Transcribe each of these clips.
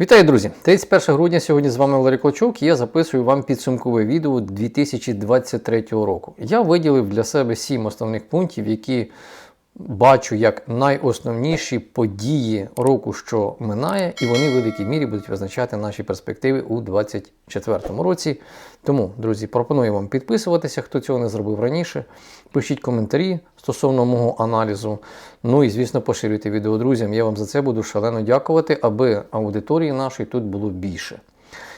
Вітаю, друзі! 31 грудня сьогодні з вами Валерій Клочук я записую вам підсумкове відео 2023 року. Я виділив для себе сім основних пунктів, які бачу як найосновніші події року, що минає, і вони в великій мірі будуть визначати наші перспективи у 2024 році. Тому, друзі, пропоную вам підписуватися, хто цього не зробив раніше. Пишіть коментарі стосовно мого аналізу. Ну і, звісно, поширюйте відео друзям. Я вам за це буду шалено дякувати, аби аудиторії нашої тут було більше.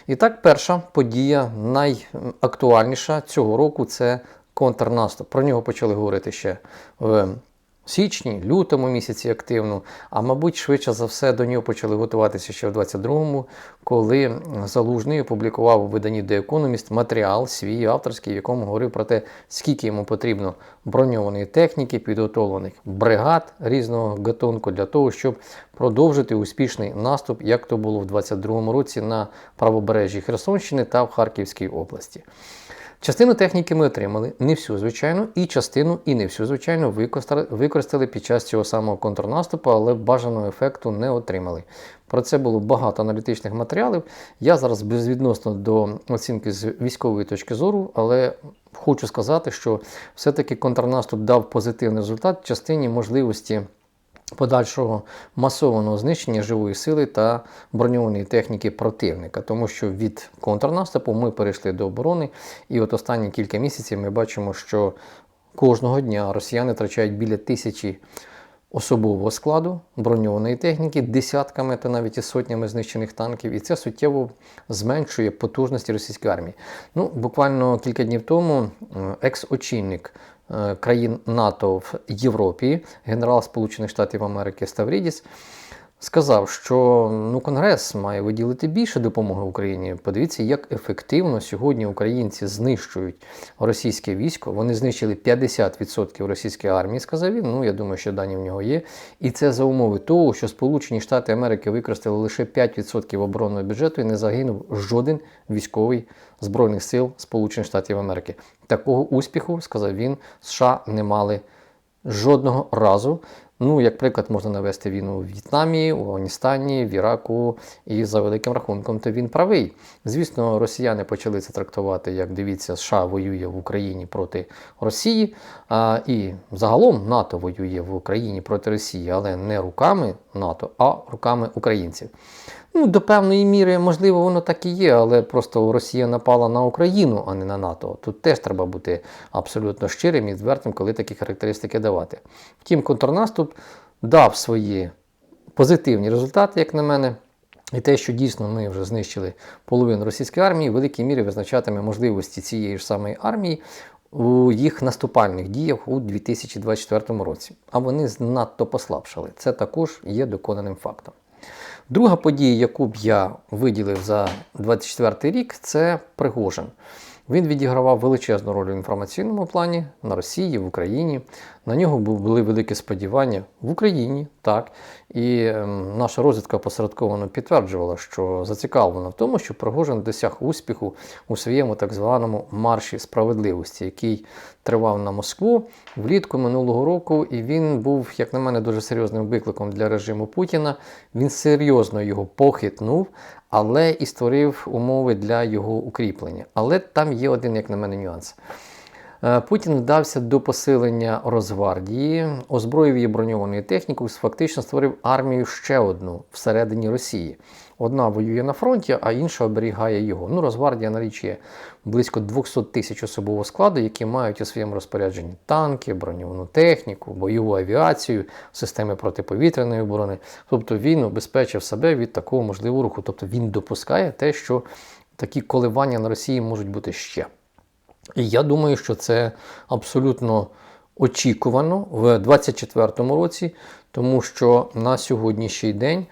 І так, перша подія, найактуальніша цього року це контрнаступ. Про нього почали говорити ще в січні, лютому місяці активно, а мабуть, швидше за все до нього почали готуватися ще в 22-му, коли Залужний опублікував у виданні The Economist матеріал свій авторський, в якому говорив про те, скільки йому потрібно броньованої техніки, підготовлених бригад різного гатунку для того, щоб продовжити успішний наступ, як то було в 22-му році на правобережжі Херсонщини та в Харківській області. Частину техніки ми отримали, не всю, звичайно, і частину, і не всю, звичайно, використали, під час цього самого контрнаступу, але бажаного ефекту не отримали. Про це було багато аналітичних матеріалів. Я зараз безвідносно до оцінки з військової точки зору, але хочу сказати, що все-таки контрнаступ дав позитивний результат в частині можливості подальшого масованого знищення живої сили та броньованої техніки противника, тому що від контрнаступу ми перейшли до оборони, і от останні кілька місяців ми бачимо, що кожного дня росіяни втрачають біля тисячі. Особового складу броньованої техніки, десятками та навіть і сотнями знищених танків, і це суттєво зменшує потужності російської армії. Ну, буквально кілька днів тому екс-очільник країн НАТО в Європі, генерал Сполучених Штатів Америки Ставрідіс, сказав, що ну, Конгрес має виділити більше допомоги Україні. Подивіться, як ефективно сьогодні українці знищують російське військо. Вони знищили 50% російської армії, сказав він. Ну, я думаю, що дані в нього є. І це за умови того, що Сполучені Штати Америки використали лише 5% оборонного бюджету і не загинув жоден військовий збройних сил Сполучених Штатів Америки. Такого успіху, сказав він, США не мали жодного разу. Ну, як приклад, можна навести війну у В'єтнамі, у Афганістані, в Іраку, і за великим рахунком, то він правий. Звісно, росіяни почали це трактувати, як дивіться, США воює в Україні проти Росії, а, і загалом НАТО воює в Україні проти Росії, але не руками НАТО, а руками українців. Ну, До певної міри, можливо, воно так і є, але просто Росія напала на Україну, а не на НАТО. Тут теж треба бути абсолютно щирим і відвертим, коли такі характеристики давати. Втім, контрнаступ дав свої позитивні результати, як на мене. І те, що дійсно ми вже знищили половину російської армії, в великій мірі визначатиме можливості цієї ж самої армії у їх наступальних діях у 2024 році. А вони надто послабшали. Це також є доконаним фактом. Друга подія, яку б я виділив за 24 рік, це Пригожин. Він відігравав величезну роль у інформаційному плані на Росії, в Україні. На нього були великі сподівання в Україні, так. І ем, наша розвідка посередковано підтверджувала, що зацікавлена в тому, що Пригожин досяг успіху у своєму так званому марші справедливості, який тривав на Москву влітку минулого року. І він був, як на мене, дуже серйозним викликом для режиму Путіна. Він серйозно його похитнув але і створив умови для його укріплення. Але там є один, як на мене, нюанс. Е, Путін вдався до посилення Росгвардії, озброїв її броньованою технікою, фактично створив армію ще одну всередині Росії. Одна воює на фронті, а інша оберігає його. Ну, Росгвардія на річ близько 200 тисяч особового складу, які мають у своєму розпорядженні танки, броньовану техніку, бойову авіацію, системи протиповітряної оборони. Тобто він обезпечив себе від такого можливого руху. Тобто він допускає те, що такі коливання на Росії можуть бути ще. І я думаю, що це абсолютно очікувано в 2024 році, тому що на сьогоднішній день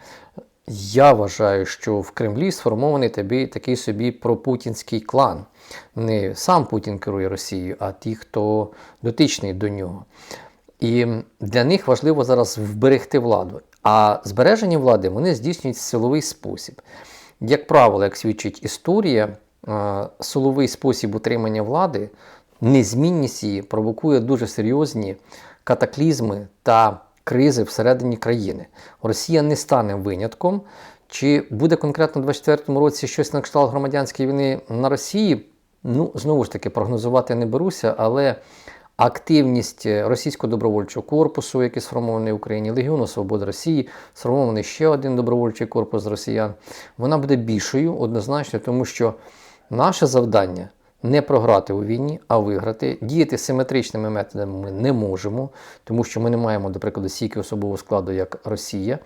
я вважаю, що в Кремлі сформований тобі такий собі пропутінський клан. Не сам Путін керує Росією, а ті, хто дотичний до нього. І для них важливо зараз вберегти владу. А збереження влади вони здійснюють в силовий спосіб. Як правило, як свідчить історія, силовий спосіб утримання влади, незмінність її провокує дуже серйозні катаклізми та кризи всередині країни. Росія не стане винятком. Чи буде конкретно у 24-му році щось на кшталт громадянської війни на Росії? Ну, знову ж таки, прогнозувати не беруся, але активність російського добровольчого корпусу, який сформований в Україні, Легіону Свободи Росії, сформований ще один добровольчий корпус росіян, вона буде більшою однозначно, тому що наше завдання. Не програти у війні, а виграти. Діяти симетричними методами ми не можемо, тому що ми не маємо, до прикладу, стільки особового складу, як Росія.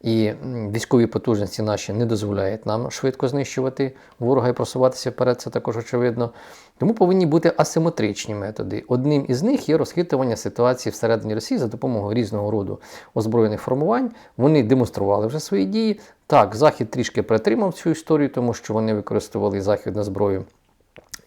І військові потужності наші не дозволяють нам швидко знищувати ворога і просуватися вперед, це також очевидно. Тому повинні бути асиметричні методи. Одним із них є розхитування ситуації всередині Росії за допомогою різного роду озброєних формувань. Вони демонстрували вже свої дії. Так, Захід трішки притримав цю історію, тому що вони використовували західну зброю.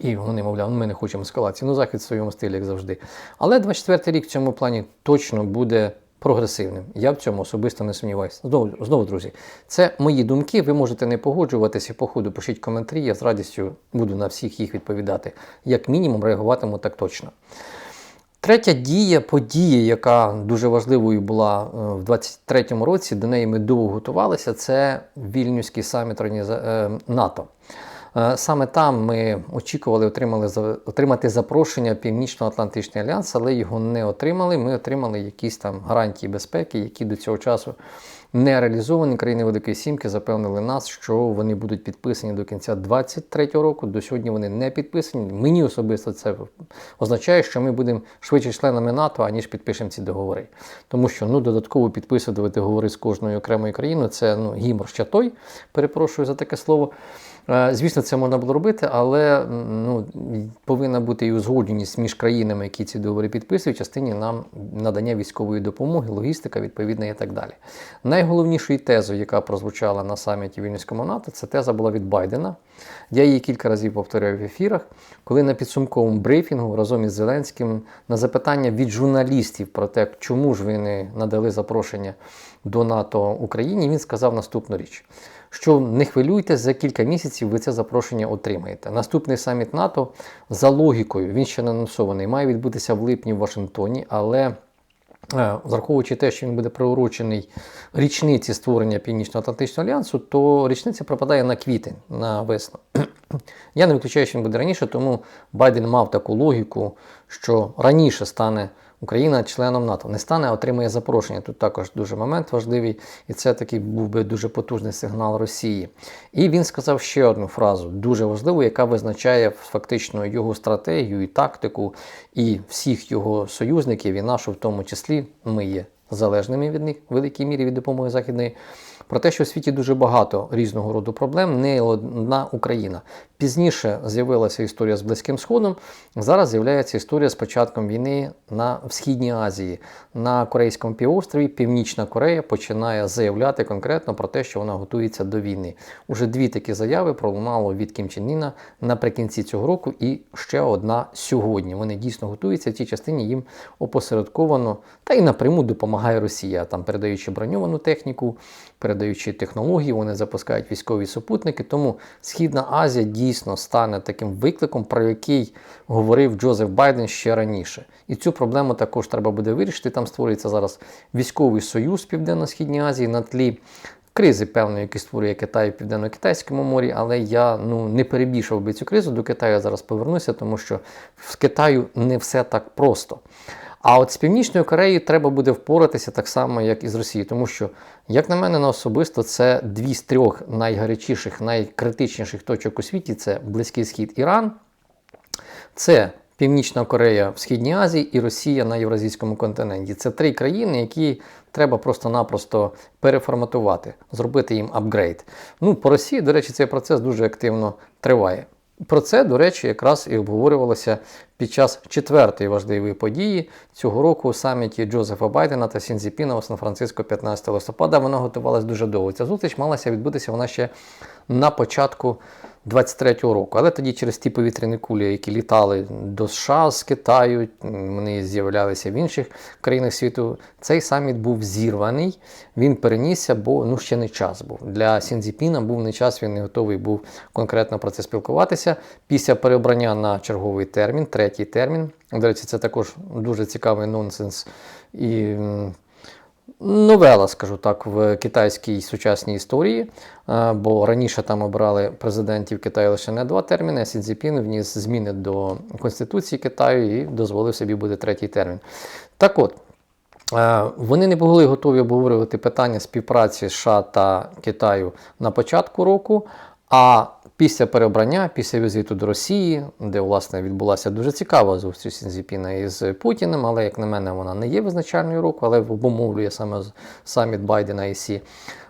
І вони, мовляв, «Ну, ми не хочемо ескалації. Ну, захід в своєму стилі, як завжди. Але 24-й рік в цьому плані точно буде прогресивним. Я в цьому особисто не сумніваюся. Знову, знову, друзі, це мої думки. Ви можете не погоджуватися по ходу, пишіть коментарі. Я з радістю буду на всіх їх відповідати. Як мінімум, реагуватиму так точно. Третя дія, подія, яка дуже важливою була е, в 23-му році, до неї ми довго готувалися, це Вільнюський саміт е, НАТО. Е, Саме там ми очікували отримали, отримати запрошення Північно-Атлантичний альянс, але його не отримали. Ми отримали якісь там гарантії безпеки, які до цього часу не реалізовані. Країни Великої Сімки запевнили нас, що вони будуть підписані до кінця 2023 року. До сьогодні вони не підписані. Мені особисто це означає, що ми будемо швидше членами НАТО, аніж підпишемо ці договори. Тому що ну, додатково підписувати договори з кожною окремою країною це ну, гімор ще той. Перепрошую за таке слово. Е, Звісно, це можна було робити, але ну, повинна бути і узгодженість між країнами, які ці договори підписують, в частині нам надання військової допомоги, логістика відповідна і так далі. Найголовнішою тезою, яка прозвучала на саміті Вільнюського НАТО, це теза була від Байдена. Я її кілька разів повторяю в ефірах, коли на підсумковому брифінгу разом із Зеленським на запитання від журналістів про те, чому ж ви не надали запрошення до НАТО Україні, він сказав наступну річ що не хвилюйтесь, за кілька місяців ви це запрошення отримаєте. Наступний саміт НАТО за логікою, він ще не анонсований, має відбутися в липні в Вашингтоні, але. Е, Враховуючи те, що він буде приурочений річниці створення Північно-Атлантичного альянсу, то річниця припадає на квітень, на весну. Я не виключаю, що він буде раніше, тому Байден мав таку логіку, що раніше стане Україна членом НАТО. Не стане, а отримає запрошення. Тут також дуже момент важливий, і це такий був би дуже потужний сигнал Росії. І він сказав ще одну фразу, дуже важливу, яка визначає фактично його стратегію і тактику, і всіх його союзників, і нашу в тому числі. Ми є залежними від них в великій мірі від допомоги західної. Про те, що в світі дуже багато різного роду проблем, не одна Україна. Пізніше з'явилася історія з Близьким Сходом. Зараз з'являється історія з початком війни на в Східній Азії, на Корейському півострові. Північна Корея починає заявляти конкретно про те, що вона готується до війни. Уже дві такі заяви пролунало від Кім Чен Іна наприкінці цього року, і ще одна сьогодні. Вони дійсно готуються в цій частині їм опосередковано та й напряму допомагає Росія, там передаючи броньовану техніку, передаючи технології, вони запускають військові супутники. Тому Східна Азія дійсно стане таким викликом, про який говорив Джозеф Байден ще раніше. І цю проблему також треба буде вирішити. Там створюється зараз військовий союз Південно-Східній Азії на тлі. Кризи, певної, які створює Китай в Південно-Китайському морі, але я ну, не перебільшував би цю кризу. До Китаю я зараз повернуся, тому що в Китаю не все так просто. А от з Північною Кореєю треба буде впоратися так само, як і з Росією, тому що, як на мене, на особисто це дві з трьох найгарячіших, найкритичніших точок у світі: це Близький Схід Іран, це Північна Корея в Східній Азії і Росія на Євразійському континенті. Це три країни, які треба просто-напросто переформатувати, зробити їм апгрейд. Ну, по Росії, до речі, цей процес дуже активно триває. Про це, до речі, якраз і обговорювалося під час четвертої важливої події цього року у саміті Джозефа Байдена та Сінзіпіна у Сан-Франциско 15 листопада. Вона готувалась дуже довго. Ця зустріч малася відбутися вона ще на початку 23-го року. Але тоді через ті повітряні кулі, які літали до США з Китаю, вони з'являлися в інших країнах світу. Цей саміт був зірваний. Він перенісся, бо ну ще не час був. Для Сінзіпіна був не час, він не готовий був конкретно про це спілкуватися. Після переобрання на черговий термін, третій термін. До речі, це також дуже цікавий нонсенс і новела, скажу так, в китайській сучасній історії, е, бо раніше там обирали президентів Китаю лише не два терміни, а Сі Цзіпін вніс зміни до Конституції Китаю і дозволив собі бути третій термін. Так от, е, вони не були готові обговорювати питання співпраці США та Китаю на початку року. А після переобрання, після візиту до Росії, де власне відбулася дуже цікава зустріч Сінзіпіна із Путіним, але як на мене, вона не є визначальною року, але обумовлює саме саміт Байдена і Сі.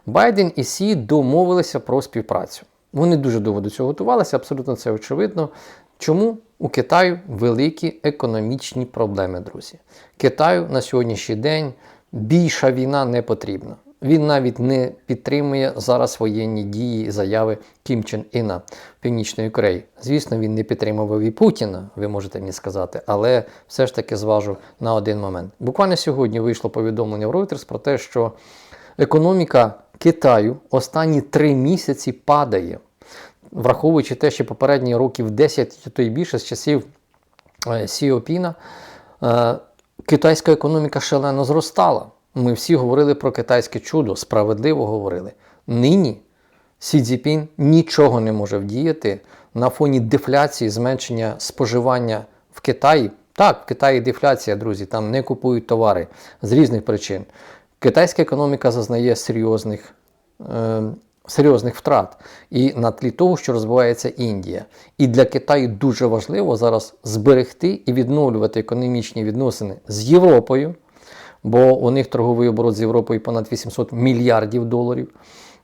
Байден і Сі домовилися про співпрацю. Вони дуже довго до цього готувалися, абсолютно це очевидно. Чому у Китаю великі економічні проблеми, друзі? Китаю на сьогоднішній день більша війна не потрібна. Він навіть не підтримує зараз воєнні дії і заяви Кім Чен Іна Північної Кореї. Звісно, він не підтримував і Путіна, ви можете мені сказати, але все ж таки зважу на один момент. Буквально сьогодні вийшло повідомлення в Reuters про те, що економіка Китаю останні три місяці падає, враховуючи те, що попередні років 10, то й більше з часів е, Сіопіна, е, китайська економіка шалено зростала. Ми всі говорили про китайське чудо, справедливо говорили. Нині Сі Цзіпін нічого не може вдіяти на фоні дефляції, зменшення споживання в Китаї. Так, в Китаї дефляція, друзі, там не купують товари з різних причин. Китайська економіка зазнає серйозних е, серйозних втрат і на тлі того, що розвивається Індія. І для Китаю дуже важливо зараз зберегти і відновлювати економічні відносини з Європою, бо у них торговий оборот з Європою понад 800 мільярдів доларів.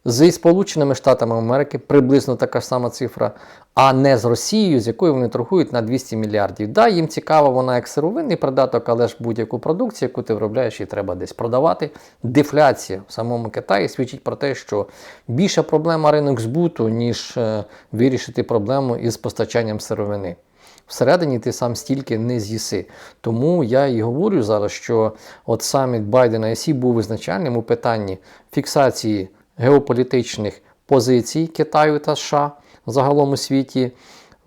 Зі Сполученими Штатами Америки приблизно така ж сама цифра, а не з Росією, з якою вони торгують на 200 мільярдів. Да, їм цікава вона як сировинний придаток, але ж будь-яку продукцію, яку ти виробляєш, її треба десь продавати. Дефляція в самому Китаї свідчить про те, що більша проблема ринок збуту, ніж е, вирішити проблему із постачанням сировини. Всередині ти сам стільки не з'їси. Тому я і говорю зараз, що от саміт Байдена і Сі був визначальним у питанні фіксації геополітичних позицій Китаю та США загалом у світі.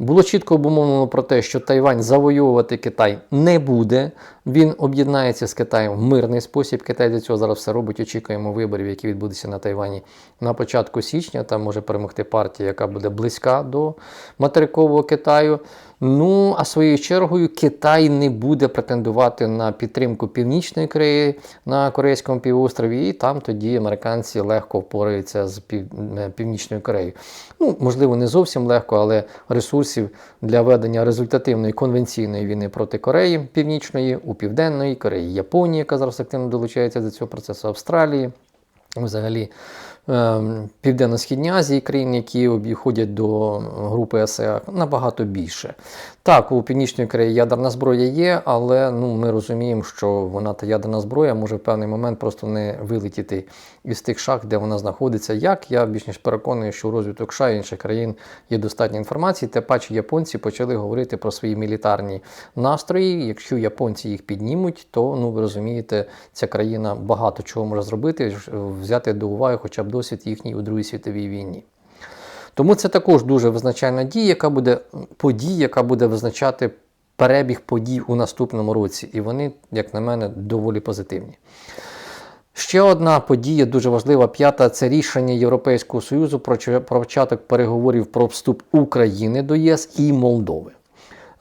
Було чітко обумовлено про те, що Тайвань завоювати Китай не буде. Він об'єднається з Китаєм в мирний спосіб. Китай для цього зараз все робить. Очікуємо виборів, які відбудуться на Тайвані на початку січня. Там може перемогти партія, яка буде близька до материкового Китаю. Ну, а своєю чергою Китай не буде претендувати на підтримку Північної Кореї на Корейському півострові, і там тоді американці легко впораються з пів... е, Північною Кореєю. Ну, можливо, не зовсім легко, але ресурсів для ведення результативної конвенційної війни проти Кореї Північної, у Південної Кореї, Японії, яка зараз активно долучається до цього процесу, Австралії, взагалі. Ем, Південно-Східній Азії країн, які обіходять до групи АСЕА, набагато більше. Так, у Північної Кореї ядерна зброя є, але ну, ми розуміємо, що вона та ядерна зброя може в певний момент просто не вилетіти із тих шах, де вона знаходиться. Як я більш ніж переконую, що у розвиток США і інших країн є достатньо інформації. Те паче японці почали говорити про свої мілітарні настрої. Якщо японці їх піднімуть, то ну ви розумієте, ця країна багато чого може зробити, взяти до уваги хоча б досвід їхній у Другій світовій війні. Тому це також дуже визначальна дія, яка буде подія, яка буде визначати перебіг подій у наступному році. І вони, як на мене, доволі позитивні. Ще одна подія дуже важлива, п'ята це рішення Європейського Союзу про початок переговорів про вступ України до ЄС і Молдови.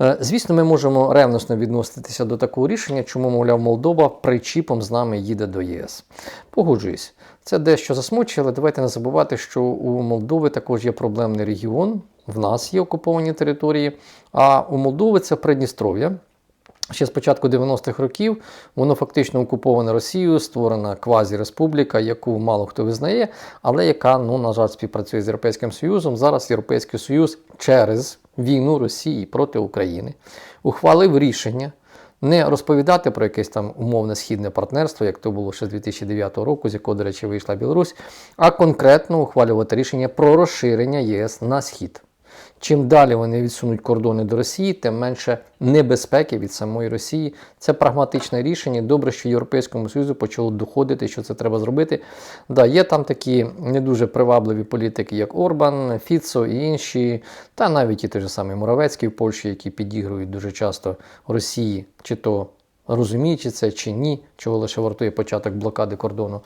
Е, Звісно, ми можемо ревносно відноситися до такого рішення, чому, мовляв, Молдова причіпом з нами їде до ЄС. Погоджуюсь, це дещо засмучує, але давайте не забувати, що у Молдови також є проблемний регіон, в нас є окуповані території, а у Молдови це Придністров'я. Ще з початку 90-х років воно фактично окуповане Росією, створена квазі-республіка, яку мало хто визнає, але яка, ну, на жаль, співпрацює з Європейським Союзом. Зараз Європейський Союз через війну Росії проти України ухвалив рішення не розповідати про якесь там умовне східне партнерство, як то було ще з 2009 року, з якого, до речі, вийшла Білорусь, а конкретно ухвалювати рішення про розширення ЄС на схід. Чим далі вони відсунуть кордони до Росії, тим менше небезпеки від самої Росії. Це прагматичне рішення. Добре, що Європейському Союзу почало доходити, що це треба зробити. Да, є там такі не дуже привабливі політики, як Орбан, Фіцо і інші, та навіть і той же самий Моровецький в Польщі, які підігрують дуже часто Росії, чи то розуміючи це чи ні, чого лише вартує початок блокади кордону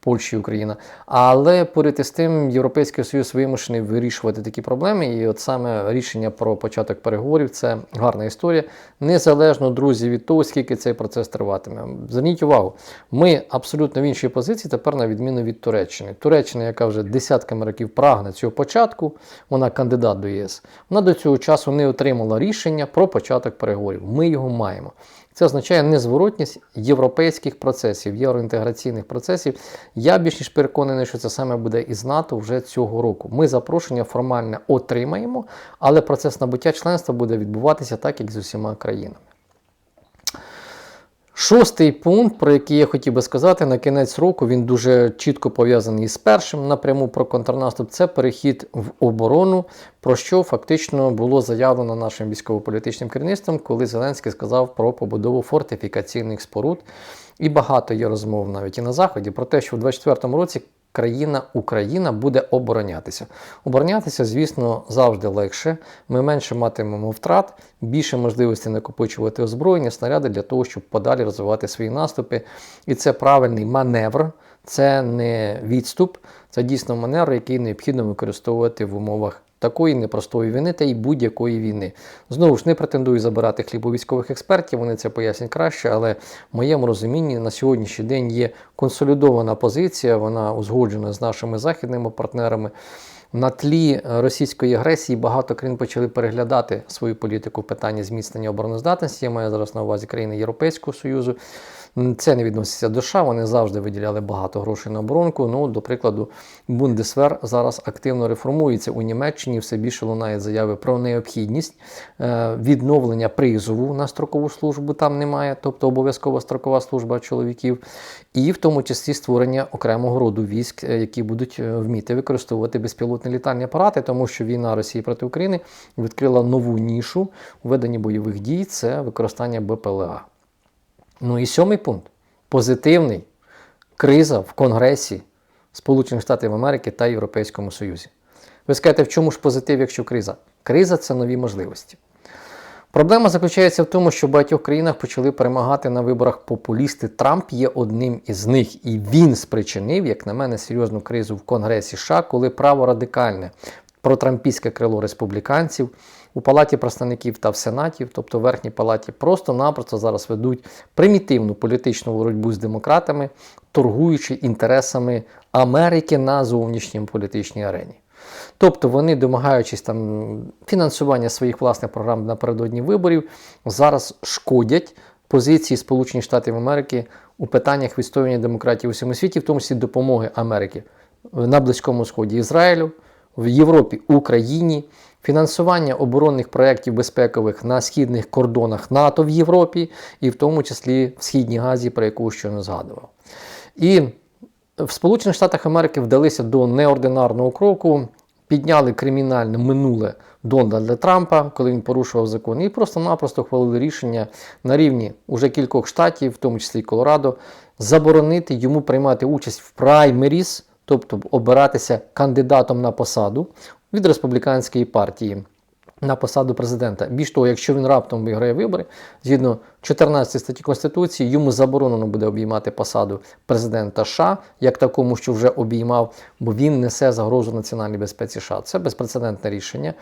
Польщі і Україна. Але поряд із тим, Європейський Союз вимушений вирішувати такі проблеми. І от саме рішення про початок переговорів це гарна історія. Незалежно, друзі, від того, скільки цей процес триватиме. Зверніть увагу, ми абсолютно в іншій позиції тепер на відміну від Туреччини. Туреччина, яка вже десятками років прагне цього початку, вона кандидат до ЄС. Вона до цього часу не отримала рішення про початок переговорів. Ми його маємо. Це означає незворотність європейських процесів, євроінтеграційних процесів. Я більш ніж переконаний, що це саме буде із НАТО вже цього року. Ми запрошення формальне отримаємо, але процес набуття членства буде відбуватися так, як з усіма країнами. Шостий пункт, про який я хотів би сказати, на кінець року він дуже чітко пов'язаний з першим напряму про контрнаступ. Це перехід в оборону, про що фактично було заявлено нашим військово-політичним керівництвом, коли Зеленський сказав про побудову фортифікаційних споруд. І багато є розмов навіть і на Заході про те, що в 2024 році країна Україна буде оборонятися. Оборонятися, звісно, завжди легше. Ми менше матимемо втрат, більше можливостей накопичувати озброєння, снаряди для того, щоб подалі розвивати свої наступи. І це правильний маневр, це не відступ, це дійсно маневр, який необхідно використовувати в умовах. Такої непростої війни та й будь-якої війни. Знову ж не претендую забирати хліб у військових експертів, вони це пояснять краще, але в моєму розумінні на сьогоднішній день є консолідована позиція, вона узгоджена з нашими західними партнерами. На тлі російської агресії багато країн почали переглядати свою політику в питанні зміцнення обороноздатності. Я маю зараз на увазі країни Європейського Союзу. Це не відноситься до США, вони завжди виділяли багато грошей на оборонку. Ну, до прикладу, Бундесвер зараз активно реформується у Німеччині. Все більше лунає заяви про необхідність е, відновлення призову на строкову службу. Там немає, тобто обов'язкова строкова служба чоловіків, і в тому числі створення окремого роду військ, е, які будуть е, вміти використовувати безпілотні літальні апарати, тому що війна Росії проти України відкрила нову нішу у веденні бойових дій. Це використання БПЛА. Ну і сьомий пункт позитивний криза в Конгресі Сполучених Штатів Америки та Європейському Союзі. Ви скажете, в чому ж позитив, якщо криза? Криза це нові можливості. Проблема заключається в тому, що в багатьох країнах почали перемагати на виборах популісти. Трамп є одним із них, і він спричинив, як на мене, серйозну кризу в Конгресі США, коли право радикальне протрампійське крило республіканців у Палаті представників та в Сенаті, тобто в Верхній Палаті, просто-напросто зараз ведуть примітивну політичну боротьбу з демократами, торгуючи інтересами Америки на зовнішній політичній арені. Тобто вони, домагаючись там фінансування своїх власних програм напередодні виборів, зараз шкодять позиції Сполучених Штатів Америки у питаннях відстоювання демократії у всьому світі, в тому числі допомоги Америки на Близькому Сході Ізраїлю, в Європі, Україні, фінансування оборонних проєктів безпекових на східних кордонах НАТО в Європі, і в тому числі в Східній Газі, про яку щойно згадував. І в Сполучених Штатах Америки вдалися до неординарного кроку, підняли кримінальне минуле Дональда Трампа, коли він порушував закон, і просто-напросто хвалили рішення на рівні уже кількох штатів, в тому числі Колорадо, заборонити йому приймати участь в праймеріс, тобто обиратися кандидатом на посаду від республіканської партії на посаду президента. Більш того, якщо він раптом виграє вибори, згідно 14 статті Конституції, йому заборонено буде обіймати посаду президента США, як такому, що вже обіймав, бо він несе загрозу національній безпеці США. Це безпрецедентне рішення.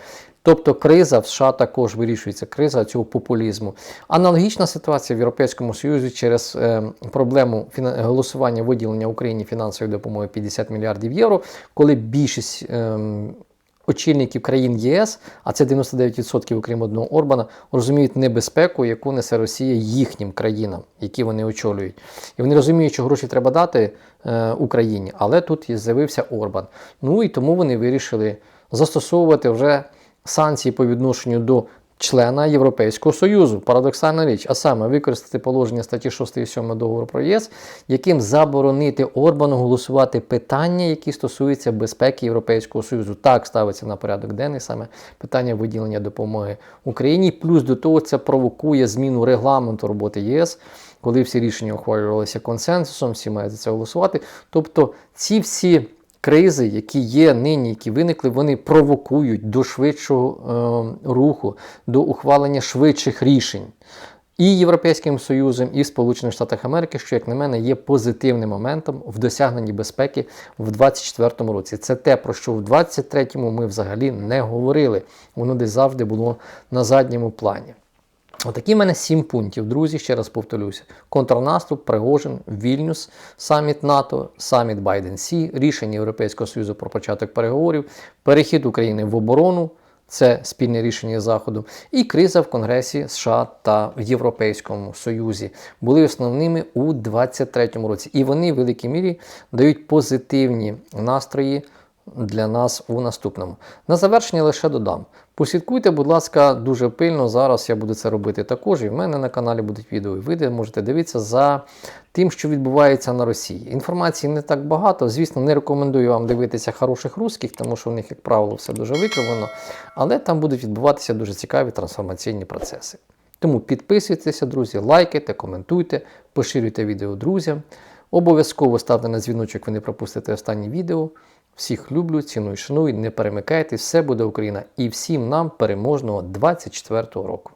Тобто криза в США також вирішується, криза цього популізму. Аналогічна ситуація в Європейському Союзі через е, проблему голосування виділення Україні фінансової допомоги 50 мільярдів євро, коли більшість. Е, очільників країн ЄС, а це 99% окрім одного Орбана, розуміють небезпеку, яку несе Росія їхнім країнам, які вони очолюють. І вони розуміють, що гроші треба дати е, Україні, але тут з'явився Орбан. Ну і тому вони вирішили застосовувати вже санкції по відношенню до члена Європейського Союзу. Парадоксальна річ, а саме використати положення статті 6 і 7 договору про ЄС, яким заборонити Орбану голосувати питання, які стосуються безпеки Європейського Союзу. Так ставиться на порядок денний саме питання виділення допомоги Україні. Плюс до того це провокує зміну регламенту роботи ЄС. Коли всі рішення ухвалювалися консенсусом, всі мають за це голосувати. Тобто ці всі кризи, які є нині, які виникли, вони провокують до швидшого е, руху, до ухвалення швидших рішень. і Європейським Союзом, і Сполучених Штатах Америки, що, як на мене, є позитивним моментом в досягненні безпеки в 2024 році. Це те, про що в 2023 ми взагалі не говорили. Воно десь завжди було на задньому плані. Отакі в мене сім пунктів, друзі. Ще раз повторюся: контрнаступ, Пригожин, Вільнюс, саміт НАТО, саміт Байден Сі, рішення Європейського Союзу про початок переговорів, перехід України в оборону. Це спільне рішення Заходу, і криза в Конгресі США та в Європейському Союзі були основними у 2023 році. І вони в великій мірі дають позитивні настрої для нас у наступному. На завершення лише додам. Послідкуйте, будь ласка, дуже пильно. Зараз я буду це робити також. І в мене на каналі будуть відео. І ви можете дивитися за тим, що відбувається на Росії. Інформації не так багато. Звісно, не рекомендую вам дивитися хороших русських, тому що у них, як правило, все дуже викривлено. Але там будуть відбуватися дуже цікаві трансформаційні процеси. Тому підписуйтеся, друзі, лайкайте, коментуйте, поширюйте відео друзям. Обов'язково ставте на дзвіночок, ви не пропустите останні відео. Всіх люблю, ціную, шаную, не перемикайте, все буде Україна і всім нам переможного 24-го року.